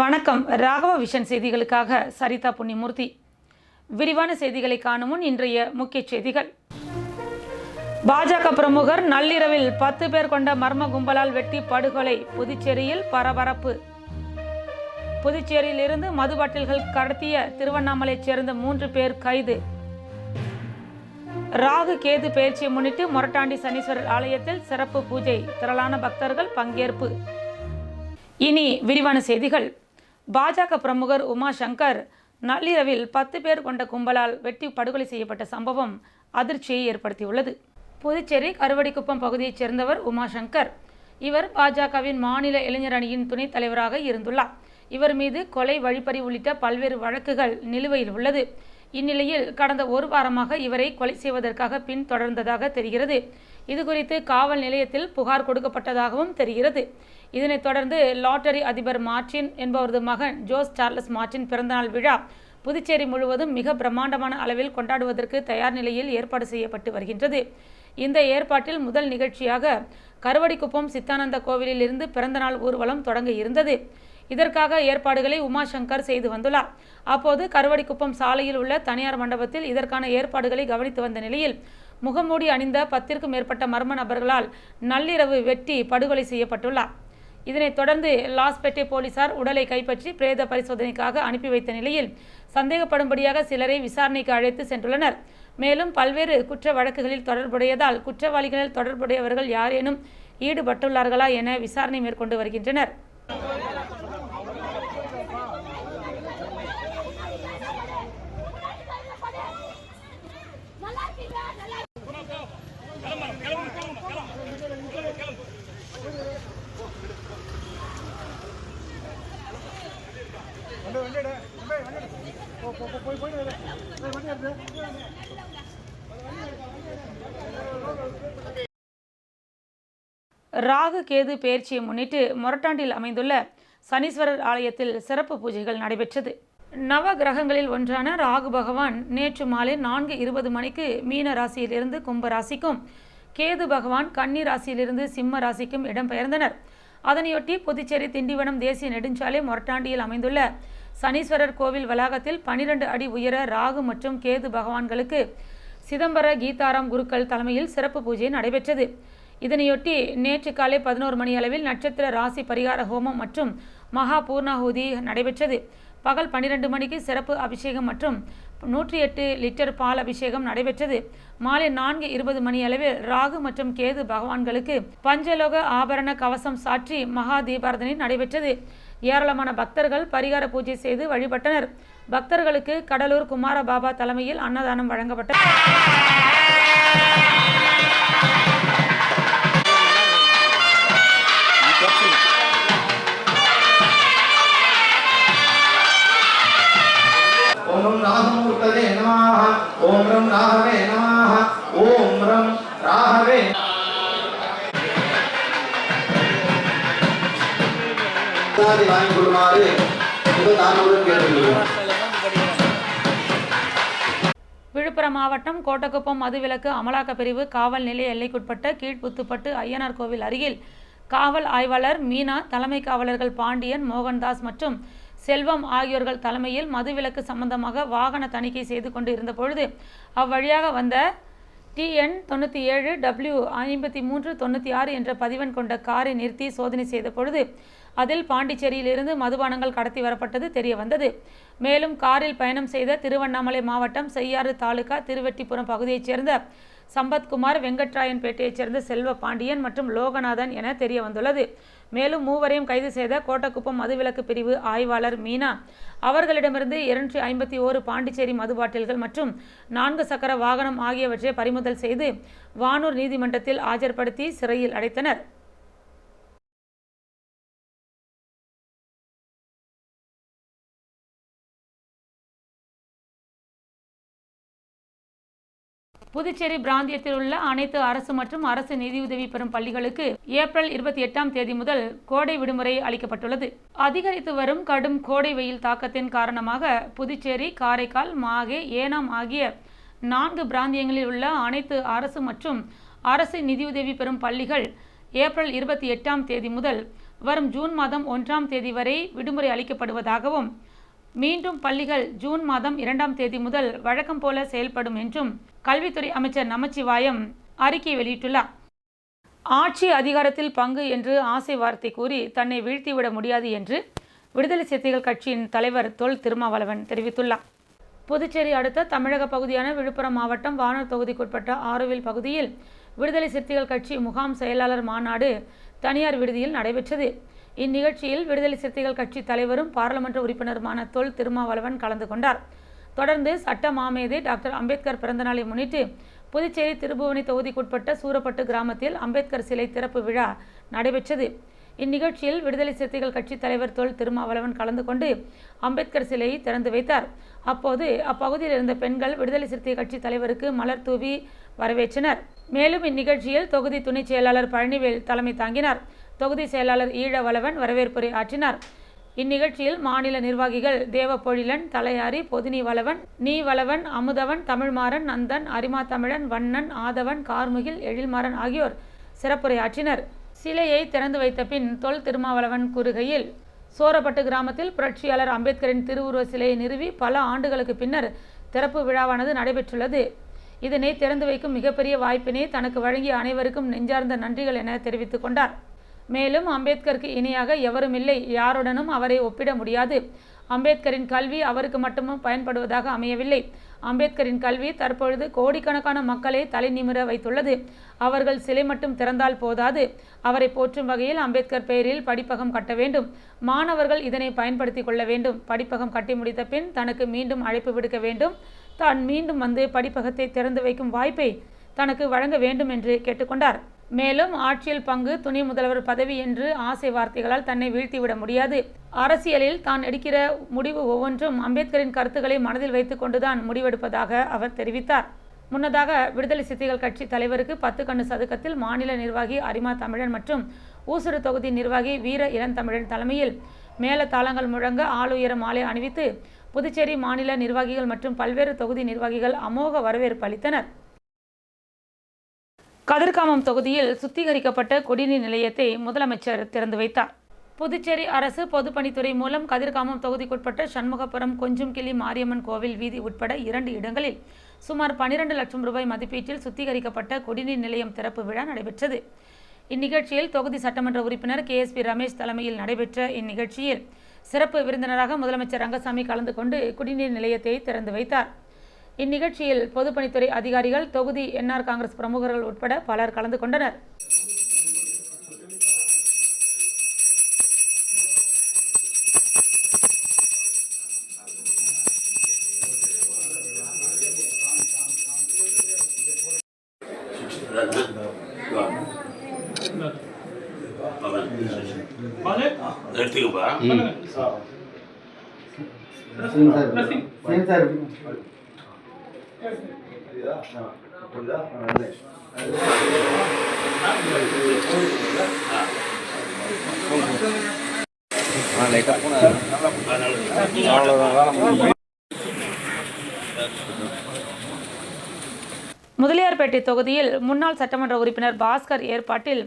வணக்கம். ராகவ விஷன் செய்திகளுக்காக சரிதா புண்ணிமூர்த்தி விரிவான செய்திகளை காணும் முன் இன்றைய முக்கிய செய்திகள். பாஜக பிரமுகர் நள்ளிரவில் பத்து பேர் கொண்ட மர்ம கும்பலால் வெட்டி படுகொலை புதுச்சேரியில் பரபரப்பு. புதுச்சேரியில் இருந்து மது பாட்டில்கள் கடத்திய திருவண்ணாமலையைச் சேர்ந்த மூன்று பேர் கைது. ராகு கேது பயிற்சியை முன்னிட்டு மொரட்டாண்டி சனீஸ்வரர் ஆலயத்தில் சிறப்பு பூஜை திரளான பக்தர்கள் பங்கேற்பு. இனி விரிவான செய்திகள். பாஜக பிரமுகர் உமா சங்கர் நள்ளிரவில் பத்து பேர் கொண்ட கும்பலால் வெட்டி படுகொலை செய்யப்பட்ட சம்பவம் அதிர்ச்சியை ஏற்படுத்தியுள்ளது. புதுச்சேரி கருவடிக்குப்பம் பகுதியைச் சேர்ந்தவர் உமா சங்கர். இவர் பாஜகவின் மாநில இளைஞர் அணியின் துணைத் தலைவராக இருந்துள்ளார். இவர் மீது கொலை வழிப்பறி உள்ளிட்ட பல்வேறு வழக்குகள் நிலுவையில் உள்ளது. இந்நிலையில் கடந்த ஒரு வாரமாக இவரை கொலை செய்வதற்காக பின்தொடர்ந்ததாக தெரிகிறது. இதுகுறித்து காவல் நிலையத்தில் புகார் கொடுக்கப்பட்டதாகவும் தெரிகிறது. இதனைத் தொடர்ந்து லாட்டரி அதிபர் மார்டின் என்பவரது மகன் ஜோஸ் சார்லஸ் மார்டின் பிறந்தநாள் விழா புதுச்சேரி முழுவதும் மிக பிரம்மாண்டமான அளவில் கொண்டாடுவதற்கு தயார் நிலையில் ஏற்பாடு செய்யப்பட்டு வருகின்றது. இந்த ஏற்பாட்டில் முதல் நிகழ்ச்சியாக கருவடிக்குப்பம் சித்தானந்த கோவிலில் இருந்து பிறந்தநாள் ஊர்வலம் தொடங்க இருந்தது. இதற்காக ஏற்பாடுகளை உமாசங்கர் செய்து வந்துள்ளார். அப்போது கருவடிக்குப்பம் சாலையில் உள்ள தனியார் மண்டபத்தில் இதற்கான ஏற்பாடுகளை கவனித்து வந்த நிலையில் முகமூடி அணிந்த பத்திற்கும் மேற்பட்ட மர்ம நபர்களால் நள்ளிரவு வெட்டி படுகொலை செய்யப்பட்டுள்ளார். இதனைத் தொடர்ந்து லாஸ்பேட்டை போலீசார் உடலை கைப்பற்றி பிரேத பரிசோதனைக்காக அனுப்பி வைத்த நிலையில் சந்தேகப்படும்படியாக சிலரை விசாரணைக்கு அழைத்து சென்றுள்ளனர். மேலும் பல்வேறு குற்ற வழக்குகளில் தொடர்புடையதால் குற்றவாளிகளில் தொடர்புடையவர்கள் யாரேனும் ஈடுபட்டுள்ளார்களா என விசாரணை மேற்கொண்டு வருகின்றனர். ராகு கேது பெயர்ச்சியை முன்னிட்டு மொரட்டாண்டில் அமைந்துள்ள சனீஸ்வரர் ஆலயத்தில் சிறப்பு பூஜைகள் நடைபெற்றது. நவ கிரகங்களில் ஒன்றான ராகு பகவான் நேற்று மாலை நான்கு இருபது மணிக்கு மீன ராசியிலிருந்து கும்ப ராசிக்கும் கேது பகவான் கன்னி ராசியிலிருந்து சிம்ம ராசிக்கும் இடம்பெயர்ந்தனர். அதனையொட்டி புதுச்சேரி திண்டிவனம் தேசிய நெடுஞ்சாலை மொரட்டாண்டியில் அமைந்துள்ள சனீஸ்வரர் கோவில் வளாகத்தில் பனிரெண்டு அடி உயர ராகு மற்றும் கேது பகவான்களுக்கு சிதம்பர கீதாராம் குருக்கள் தலைமையில் சிறப்பு பூஜை நடைபெற்றது. இதனையொட்டி நேற்று காலை பதினோரு மணி அளவில் நட்சத்திர ராசி பரிகார ஹோமம் மற்றும் மகா பூர்ணாஹூதி நடைபெற்றது. பகல் பன்னிரண்டு மணிக்கு சிறப்பு அபிஷேகம் மற்றும் நூற்றி எட்டு லிட்டர் பால் அபிஷேகம் நடைபெற்றது. மாலை நான்கு இருபது மணி அளவில் ராகு மற்றும் கேது பகவான்களுக்கு பஞ்சலோக ஆபரண கவசம் சாற்றி மகா தீபாரதனை நடைபெற்றது. ஏராளமான பக்தர்கள் பரிகார பூஜை செய்து வழிபட்டனர். பக்தர்களுக்கு கடலூர் குமார பாபா தலைமையில் அன்னதானம் வழங்கப்பட்டது. ஓம் రం தாதி வாங்கி கொள்ளுமாறு கேட்டுக்கொள்கிறோம். விழுப்புரம் மாவட்டம் கோட்டக்குப்பம் மதுவிலக்கு அமலாக்க பிரிவு காவல் நிலைய எல்லைக்குட்பட்ட கீழ்புத்துப்பட்டு ஐயனார் கோவில் அருகில் காவல் ஆய்வாளர் மீனா தலைமை காவலர்கள் பாண்டியன் மோகன்தாஸ் மற்றும் செல்வம் ஆகியோர்கள் தலைமையில் மதுவிலக்கு சம்பந்தமாக வாகன தணிக்கை செய்து கொண்டு இருந்த பொழுது அவ்வழியாக வந்த டிஎன் தொண்ணூற்றி ஏழு டபிள்யூ ஐம்பத்தி மூன்று தொண்ணூற்றி ஆறு என்ற பதிவெண் கொண்ட காரை நிறுத்தி சோதனை செய்த பொழுது அதில் பாண்டிச்சேரியிலிருந்து மதுபானங்கள் கடத்தி வரப்பட்டது தெரிய வந்தது. மேலும் காரில் பயணம் செய்த திருவண்ணாமலை மாவட்டம் செய்யாறு தாலுகா திருவெட்டிபுரம் பகுதியைச் சேர்ந்த சம்பத்குமார் வெங்கட்ராயன்பேட்டையைச் சேர்ந்த செல்வ பாண்டியன் மற்றும் லோகநாதன் என தெரிய வந்துள்ளது. மேலும் மூவரையும் கைது செய்த கோட்டக்குப்பம் மதுவிலக்கு பிரிவு ஆய்வாளர் மீனா. அவர்களிடமிருந்து இருநூற்றி ஐம்பத்தி ஓரு பாண்டிச்சேரி மது பாட்டில்கள் மற்றும் நான்கு சக்கர வாகனம் ஆகியவற்றை பறிமுதல் செய்து வானூர் நீதிமன்றத்தில் ஆஜர்படுத்தி சிறையில் அடைத்தனர். புதுச்சேரி பிராந்தியத்தில் உள்ள அனைத்து அரசு மற்றும் அரசு நிதியுதவி பெறும் பள்ளிகளுக்கு ஏப்ரல் இருபத்தி எட்டாம் தேதி முதல் கோடை விடுமுறை அளிக்கப்பட்டுள்ளது. அதிகரித்து வரும் கடும் கோடை வெயில் தாக்கத்தின் காரணமாக புதுச்சேரி காரைக்கால் மாகே ஏனாம் ஆகிய நான்கு பிராந்தியங்களில் உள்ள அனைத்து அரசு மற்றும் அரசு நிதியுதவி பெறும் பள்ளிகள் ஏப்ரல் இருபத்தி எட்டாம் தேதி முதல் வரும் ஜூன் மாதம் ஒன்றாம் தேதி வரை விடுமுறை அளிக்கப்படுவதாகவும் மீண்டும் பள்ளிகள் ஜூன் மாதம் இரண்டாம் தேதி முதல் வழக்கம் போல செயல்படும் என்றும் கல்வித்துறை அமைச்சர் நமச்சிவாயம் அறிக்கை வெளியிட்டுள்ளார். ஆட்சி அதிகாரத்தில் பங்கு என்று ஆசை வார்த்தை கூறி தன்னை வீழ்த்திவிட முடியாது என்று விடுதலை சிறுத்தைகள் கட்சியின் தலைவர் தொல் திருமாவளவன் தெரிவித்துள்ளார். புதுச்சேரி அடுத்த தமிழக பகுதியான விழுப்புரம் மாவட்டம் வானூர் தொகுதிக்குட்பட்ட ஆரோவில் பகுதியில் விடுதலை சிறுத்தைகள் கட்சி முகாம் செயலாளர் மாநாடு தனியார் விடுதியில் நடைபெற்றது. இந்நிகழ்ச்சியில் விடுதலை சிறுத்தைகள் கட்சி தலைவரும் பாராளுமன்ற உறுப்பினருமான தொல் திருமாவளவன் கலந்து கொண்டார். தொடர்ந்து சட்ட மாமேதை டாக்டர் அம்பேத்கர் பிறந்தநாளை முன்னிட்டு புதுச்சேரி திருபுவனை தொகுதிக்குட்பட்ட சூரப்பட்டு கிராமத்தில் அம்பேத்கர் சிலை திறப்பு விழா நடைபெற்றது. இந்நிகழ்ச்சியில் விடுதலை சிறுத்தைகள் கட்சி தலைவர் தொல் திருமாவளவன் கலந்து கொண்டு அம்பேத்கர் சிலையை திறந்து வைத்தார். அப்போது அப்பகுதியில் இருந்த பெண்கள் விடுதலை சிறுத்தை கட்சி தலைவருக்கு மலர் தூவி வரவேற்றனர். மேலும் இந்நிகழ்ச்சியில் தொகுதி துணை செயலாளர் பழனிவேல் தலைமை தாங்கினார். தொகுதி செயலாளர் ஈழவளவன் வரவேற்புரை ஆற்றினார். இந்நிகழ்ச்சியில் மாநில நிர்வாகிகள் தேவப்பொழிலன் தலையாரி பொதினி வளவன் நீ வளவன் அமுதவன் தமிழ்மாறன் நந்தன் அரிமா தமிழன் வண்ணன் ஆதவன் கார்முகில் எழில்மாறன் ஆகியோர் சிறப்புரையாற்றினர் சிலையை திறந்து வைத்த பின் தொல் திருமாவளவன் கூறுகையில் சோரப்பட்டு கிராமத்தில் புரட்சியாளர் அம்பேத்கரின் திருவுருவ சிலையை நிறுவி பல ஆண்டுகளுக்கு பின்னர் திறப்பு விழாவானது நடைபெற்றுள்ளது. இதனை திறந்து வைக்கும் மிகப்பெரிய வாய்ப்பினை தனக்கு வழங்கிய அனைவருக்கும் நெஞ்சார்ந்த நன்றிகள் என தெரிவித்துக் கொண்டார். மேலும் அம்பேத்கருக்கு இணையாக எவரும் இல்லை. யாருடனும் அவரை ஒப்பிட முடியாது. அம்பேத்கரின் கல்வி அவருக்கு மட்டுமும் பயன்படுவதாக அமையவில்லை. அம்பேத்கரின் கல்வி தற்பொழுது கோடிக்கணக்கான மக்களை தலை நிமிர வைத்துள்ளது. அவர்கள் சிலை மட்டும் திறந்தால் போதாது. அவரை போற்றும் வகையில் அம்பேத்கர் பெயரில் படிப்பகம் கட்ட வேண்டும். மாணவர்கள் இதனை பயன்படுத்தி கொள்ள வேண்டும். படிப்பகம் கட்டி முடித்த பின் தனக்கு மீண்டும் அழைப்பு விடுக்க வேண்டும். தான் மீண்டும் வந்து படிப்பகத்தை திறந்து வைக்கும் வாய்ப்பை தனக்கு வழங்க வேண்டும் என்று கேட்டுக்கொண்டார். மேலும் ஆட்சியில் பங்கு துணை முதல்வர் பதவி என்று ஆசை வார்த்தைகளால் தன்னை வீழ்த்திவிட முடியாது. அரசியலில் தான் எடுக்கிற முடிவு ஒவ்வொன்றும் அம்பேத்கரின் கருத்துக்களை மனதில் வைத்துக் கொண்டுதான் முடிவெடுப்பதாக அவர் தெரிவித்தார். முன்னதாக விடுதலை சிறுத்தைகள் கட்சி தலைவருக்கு பத்து கண்ணு சதுக்கத்தில் மாநில நிர்வாகி அரிமா தமிழன் மற்றும் ஊசுறு தொகுதி நிர்வாகி வீர இளந்தமிழன் தலைமையில் மேல தாளங்கள் முழங்க ஆளுயர மாலை அணிவித்து புதுச்சேரி மாநில நிர்வாகிகள் மற்றும் பல்வேறு தொகுதி நிர்வாகிகள் அமோக வரவேற்பு அளித்தனர். கதிர்காமம் தொகுதியில் சுத்திகரிக்கப்பட்ட குடிநீர் நிலையத்தை முதலமைச்சர் திறந்து வைத்தார். புதுச்சேரி அரசு பொதுப்பணித்துறை மூலம் கதிர்காமம் தொகுதிக்குட்பட்ட சண்முகபுரம் கொஞ்சும்கிளி மாரியம்மன் கோவில் வீதி உட்பட இரண்டு இடங்களில் சுமார் பனிரெண்டு லட்சம் ரூபாய் மதிப்பீட்டில் சுத்திகரிக்கப்பட்ட குடிநீர் நிலையம் திறப்பு விழா நடைபெற்றது. இந்நிகழ்ச்சியில் தொகுதி சட்டமன்ற உறுப்பினர் கே. எஸ். பி. ரமேஷ் தலைமையில் நடைபெற்ற இந்நிகழ்ச்சியில் சிறப்பு விருந்தினராக முதலமைச்சர் ரங்கசாமி கலந்து கொண்டு குடிநீர் நிலையத்தை திறந்து வைத்தார். இந்நிகழ்ச்சியில் பொதுப்பணித்துறை அதிகாரிகள் தொகுதி என்ஆர் காங்கிரஸ் பிரமுகர்கள் உட்பட பலர் கலந்து கொண்டனர் எடுத்துக்கப்பா முதலியார்பேட்டை தொகுதியில் முன்னாள் சட்டமன்ற உறுப்பினர் பாஸ்கர் ஏற்பாட்டில்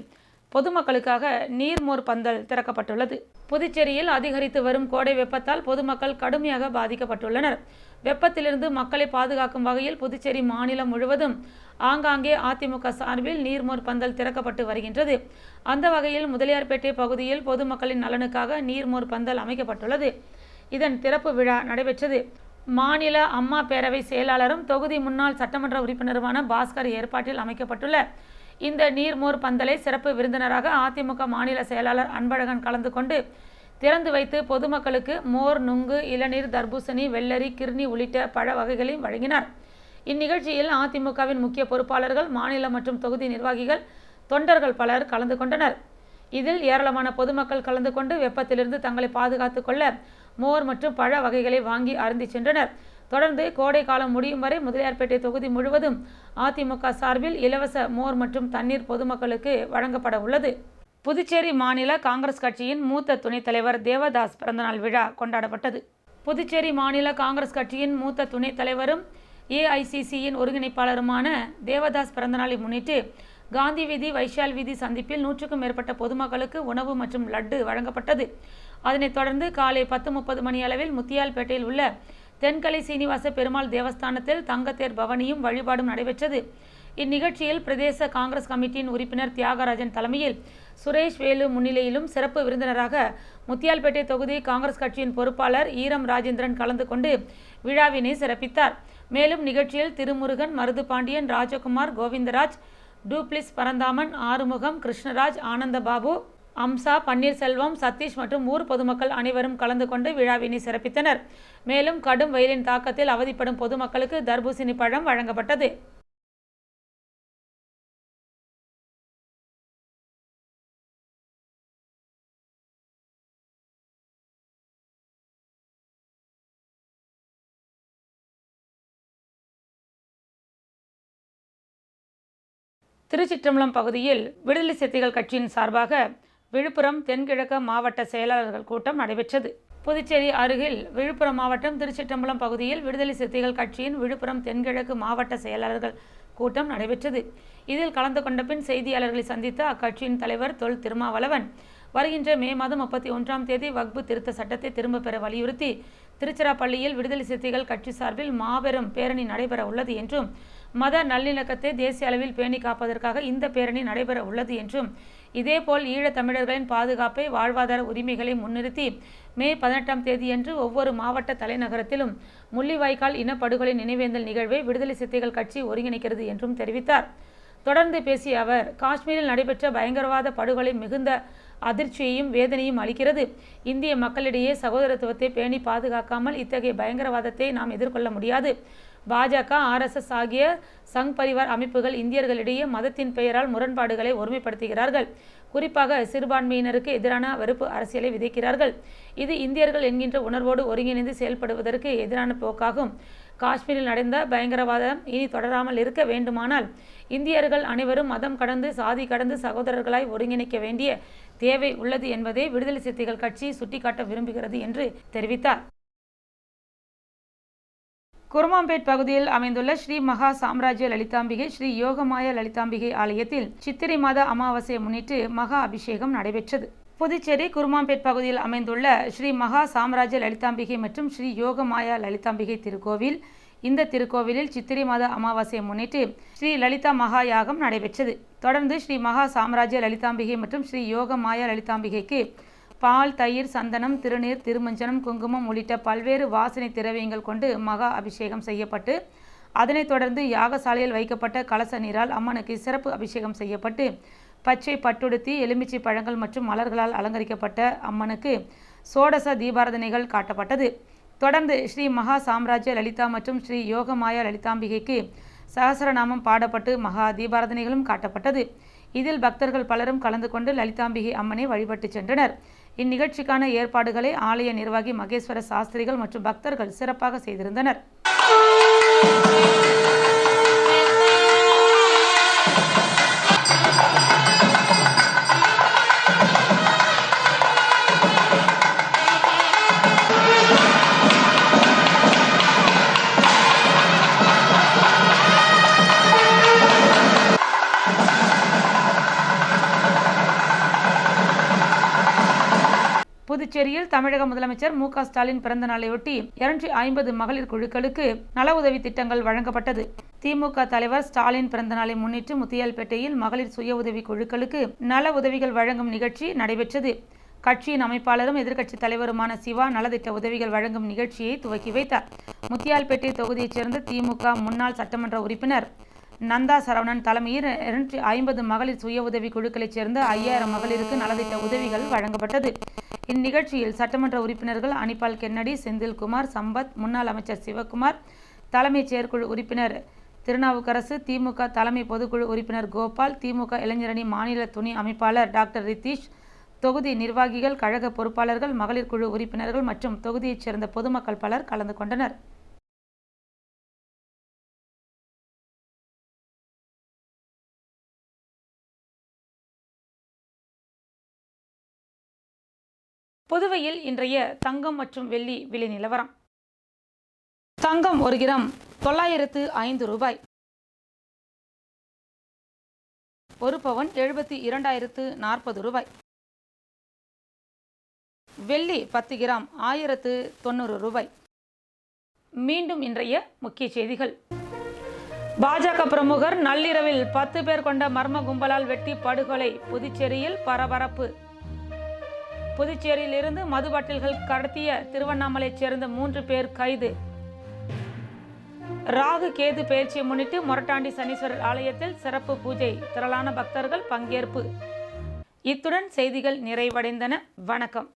பொதுமக்களுக்காக நீர்மோர் பந்தல் திறக்கப்பட்டுள்ளது. புதுச்சேரியில் அதிகரித்து வரும் கோடை வெப்பத்தால் பொதுமக்கள் கடுமையாக பாதிக்கப்பட்டுள்ளனர். வெப்பத்திலிருந்து மக்களை பாதுகாக்கும் வகையில் புதுச்சேரி மாநிலம் முழுவதும் ஆங்காங்கே அதிமுக சார்பில் நீர்மோர் பந்தல் திறக்கப்பட்டு வருகின்றது. அந்த வகையில் முதலியார்பேட்டை பகுதியில் பொதுமக்களின் நலனுக்காக நீர்மோர் பந்தல் அமைக்கப்பட்டுள்ளது. இதன் திறப்பு விழா நடைபெற்றது. மாநில அம்மா பேரவை செயலாளரும் தொகுதி முன்னாள் சட்டமன்ற உறுப்பினருமான பாஸ்கர் ஏற்பாட்டில் அமைக்கப்பட்டுள்ள இந்த நீர்மோர் பந்தலை சிறப்பு விருந்தினராக அதிமுக மாநில செயலாளர் அன்பழகன் கலந்து கொண்டு திறந்து வைத்து பொதுமக்களுக்கு மோர் நுங்கு இளநீர் தர்பூசணி வெள்ளரி கிர்னி உள்ளிட்ட பழ வகைகளையும் வழங்கினார். இந்நிகழ்ச்சியில் அதிமுகவின் முக்கிய பொறுப்பாளர்கள் மாநில மற்றும் தொகுதி நிர்வாகிகள் தொண்டர்கள் பலர் கலந்து கொண்டனர். இதில் ஏராளமான பொதுமக்கள் கலந்து கொண்டு வெப்பத்திலிருந்து தங்களை பாதுகாத்துக் கொள்ள மோர் மற்றும் பழ வகைகளை வாங்கி அருந்தி சென்றனர். தொடர்ந்து கோடை காலம் முடியும் வரை முதலியார்பேட்டை தொகுதி முழுவதும் அதிமுக சார்பில் இலவச மோர் மற்றும் தண்ணீர் பொதுமக்களுக்கு வழங்கப்பட உள்ளது. புதுச்சேரி மாநில காங்கிரஸ் கட்சியின் மூத்த துணைத் தலைவர் தேவதாஸ் பிறந்தநாள் விழா கொண்டாடப்பட்டது. புதுச்சேரி மாநில காங்கிரஸ் கட்சியின் மூத்த துணைத் தலைவரும் ஏஐசிசியின் ஒருங்கிணைப்பாளருமான தேவதாஸ் பிறந்தநாளை முன்னிட்டு காந்தி வீதி வைஷால் வீதி சந்திப்பில் நூற்றுக்கும் மேற்பட்ட பொதுமக்களுக்கு உணவு மற்றும் லட்டு வழங்கப்பட்டது. அதனைத் தொடர்ந்து காலை பத்து முப்பது மணி அளவில் முத்தியால்பேட்டையில் உள்ள தென்கலை சீனிவாச பெருமாள் தேவஸ்தானத்தில் தங்கத்தேர் பவனியும் வழிபாடும் நடைபெற்றது. இந்நிகழ்ச்சியில் பிரதேச காங்கிரஸ் கமிட்டியின் உறுப்பினர் தியாகராஜன் தலைமையில் சுரேஷ் வேலு முன்னிலையிலும் சிறப்பு விருந்தினராக முத்தியால்பேட்டை தொகுதி காங்கிரஸ் கட்சியின் பொறுப்பாளர் ஈரம் ராஜேந்திரன் கலந்து கொண்டு விழாவினை சிறப்பித்தார். மேலும் நிகழ்ச்சியில் திருமுருகன் மருதுபாண்டியன் ராஜகுமார் கோவிந்தராஜ் டூப்ளிஸ் பரந்தாமன் ஆறுமுகம் கிருஷ்ணராஜ் ஆனந்தபாபு அம்சா பன்னீர்செல்வம் சதீஷ் மற்றும் ஊர் பொதுமக்கள் அனைவரும் கலந்து கொண்டு விழாவினை சிறப்பித்தனர். மேலும் கடும் வெயிலின் தாக்கத்தில் அவதிப்படும் பொதுமக்களுக்கு தர்பூசணி பழம் வழங்கப்பட்டது. திருச்சிற்றம்பலம் பகுதியில் விடுதலை சிறுத்தைகள் கட்சியின் சார்பாக விழுப்புரம் தென்கிழக்கு மாவட்ட செயலாளர்கள் கூட்டம் நடைபெற்றது. புதுச்சேரி அருகில் விழுப்புரம் மாவட்டம் திருச்சிற்றம்பலம் பகுதியில் விடுதலை சிறுத்தைகள் கட்சியின் விழுப்புரம் தென்கிழக்கு மாவட்ட செயலாளர்கள் கூட்டம் நடைபெற்றது. இதில் கலந்து கொண்ட பின் செய்தியாளர்களை சந்தித்த அக்கட்சியின் தலைவர் தொல் திருமாவளவன் வருகின்ற மே மாதம் முப்பத்தி ஒன்றாம் தேதி வக்பு திருத்த சட்டத்தை திரும்ப பெற வலியுறுத்தி திருச்சிராப்பள்ளியில் விடுதலை சிறுத்தைகள் கட்சி சார்பில் மாபெரும் பேரணி நடைபெற உள்ளது என்றும் மத நல்லிணக்கத்தை தேசிய அளவில் பேணி காப்பதற்காக இந்த பேரணி நடைபெற உள்ளது என்றும் இதேபோல் ஈழத் தமிழர்களின் பாதுகாப்பை வாழ்வாதார உரிமைகளை முன்னிறுத்தி மே பதினெட்டாம் தேதியன்று ஒவ்வொரு மாவட்ட தலைநகரத்திலும் முள்ளிவாய்க்கால் இனப்படுகொலை நினைவேந்தல் நிகழ்வை விடுதலை சித்தைகள் கட்சி ஒருங்கிணைக்கிறது என்றும் தெரிவித்தார். தொடர்ந்து பேசிய அவர் காஷ்மீரில் நடைபெற்ற பயங்கரவாத படுகொலை மிகுந்த அதிர்ச்சியையும் வேதனையும் அளிக்கிறது. இந்திய மக்களிடையே சகோதரத்துவத்தை பேணி பாதுகாக்காமல் இத்தகைய பயங்கரவாதத்தை நாம் எதிர்கொள்ள முடியாது. பாஜக ஆர்எஸ்எஸ் ஆகிய சங் பரிவார் அமைப்புகள் இந்தியர்களிடையே மதத்தின் பெயரால் முரண்பாடுகளை ஒருமைப்படுத்துகிறார்கள். குறிப்பாக சிறுபான்மையினருக்கு எதிரான வெறுப்பு அரசியலை விதைக்கிறார்கள். இது இந்தியர்கள் என்கின்ற உணர்வோடு ஒருங்கிணைந்து செயல்படுவதற்கு எதிரான போக்காகும். காஷ்மீரில் நடந்த பயங்கரவாதம் இனி தொடராமல் இருக்க வேண்டுமானால் இந்தியர்கள் அனைவரும் மதம் கடந்து சாதி கடந்து சகோதரர்களாய் ஒருங்கிணைக்க வேண்டிய தேவை உள்ளது என்பதை விடுதலை சிறுத்தைகள் கட்சி சுட்டிக்காட்ட விரும்புகிறது என்று தெரிவித்தார். குருமாம்பேட் பகுதியில் அமைந்துள்ள ஸ்ரீ மகா சாம்ராஜ்ய லலிதாம்பிகை ஸ்ரீ யோகமாய லலிதாம்பிகை ஆலயத்தில் சித்திரை மாத அமாவாசையை முன்னிட்டு மகா அபிஷேகம் நடைபெற்றது. புதுச்சேரி குருமாம்பேட் பகுதியில் அமைந்துள்ள ஸ்ரீ மகா சாம்ராஜ்ய லலிதாம்பிகை மற்றும் ஸ்ரீ யோகமாயா லலிதாம்பிகை திருக்கோவில் இந்த திருக்கோவிலில் சித்திரை மாத அமாவாசையை முன்னிட்டு ஸ்ரீ லலிதா மகா யாகம் நடைபெற்றது. தொடர்ந்து ஸ்ரீ மகா சாம்ராஜ்ய லலிதாம்பிகை மற்றும் ஸ்ரீ யோகமாயா லலிதாம்பிகைக்கு பால் தயிர் சந்தனம் திருநீர் திருமஞ்சனம் குங்குமம் உள்ளிட்ட பல்வேறு வாசனை திரவியங்கள் கொண்டு மகா அபிஷேகம் செய்யப்பட்டு அதனைத் தொடர்ந்து யாகசாலையில் வைக்கப்பட்ட கலச நீரால் அம்மனுக்கு சிறப்பு அபிஷேகம் செய்யப்பட்டு பச்சை பட்டுடுத்தி எலுமிச்சை பழங்கள் மற்றும் மலர்களால் அலங்கரிக்கப்பட்ட அம்மனுக்கு சோடச தீபாரதனைகள் காட்டப்பட்டது. தொடர்ந்து ஸ்ரீ மகா சாம்ராஜ்ய லலிதா மற்றும் ஸ்ரீ யோகமாயா லலிதாம்பிகைக்கு சகசரநாமம் பாடப்பட்டு மகா தீபாரதனைகளும் காட்டப்பட்டது. இதில் பக்தர்கள் பலரும் கலந்து கொண்டு லலிதாம்பிகை அம்மனை வழிபட்டு சென்றனர். இந்நிகழ்ச்சிக்கான ஏற்பாடுகளை ஆலய நிர்வாகி மகேஸ்வர சாஸ்திரிகள் மற்றும் பக்தர்கள் சிறப்பாக செய்திருந்தனர். புதுச்சேரியில் தமிழக முதலமைச்சர் மு க ஸ்டாலின் பிறந்த நாளையொட்டி இருநூற்றி ஐம்பது மகளிர் குழுக்களுக்கு நல உதவி திட்டங்கள் வழங்கப்பட்டது. திமுக தலைவர் ஸ்டாலின் பிறந்த நாளை முன்னிட்டு முத்தியால்பேட்டையில் மகளிர் சுய உதவி குழுக்களுக்கு நல உதவிகள் வழங்கும் நிகழ்ச்சி நடைபெற்றது. கட்சியின் அமைப்பாளரும் எதிர்க்கட்சித் தலைவருமான சிவா நலத்திட்ட உதவிகள் வழங்கும் நிகழ்ச்சியை துவக்கி வைத்தார். முத்தியால்பேட்டை தொகுதியைச் சேர்ந்த திமுக முன்னாள் சட்டமன்ற உறுப்பினர் நந்தா சரவணன் தலைமையில் இருநூற்றி ஐம்பது மகளிர் சுய உதவி குழுக்களைச் சேர்ந்த ஐயாயிரம் மகளிருக்கு நலத்திட்ட உதவிகள் வழங்கப்பட்டது. இந்நிகழ்ச்சியில் சட்டமன்ற உறுப்பினர்கள் அனிபால் கென்னடி செந்தில்குமார் சம்பத் முன்னாள் அமைச்சர் சிவகுமார் தலைமைச் செயற்குழு உறுப்பினர் திருநாவுக்கரசு திமுக தலைமை பொதுக்குழு உறுப்பினர் கோபால் திமுக இளைஞரணி மாநில துணை அமைப்பாளர் டாக்டர் ரித்தீஷ் தொகுதி நிர்வாகிகள் கழக பொறுப்பாளர்கள் மகளிர் குழு உறுப்பினர்கள் மற்றும் தொகுதியைச் சேர்ந்த பொதுமக்கள் பலர் கலந்து கொண்டனர். புதுவையில் இன்றைய தங்கம் மற்றும் வெள்ளி விலை நிலவரம். தங்கம் ஒரு கிராம் தொள்ளாயிரத்து ஐந்து ரூபாய். ஒரு பவன் எழுபத்தி இரண்டாயிரத்து நாற்பது ரூபாய். வெள்ளி பத்து கிராம் ஆயிரத்து தொண்ணூறு ரூபாய். மீண்டும் இன்றைய முக்கிய செய்திகள். பாஜக பிரமுகர் நள்ளிரவில் பத்து பேர் கொண்ட மர்ம கும்பலால் வெட்டி படுகொலை. புதுச்சேரியில் பரபரப்பு. புதுச்சேரியில் இருந்து மது பாட்டில்கள் கடத்திய திருவண்ணாமலையைச் சேர்ந்த மூன்று பேர் கைது. ராகு கேது பயிற்சியை முன்னிட்டு மொரட்டாண்டி சனீஸ்வரர் ஆலயத்தில் சிறப்பு பூஜை திரளான பக்தர்கள் பங்கேற்பு. இத்துடன் செய்திகள் நிறைவடைந்தன. வணக்கம்.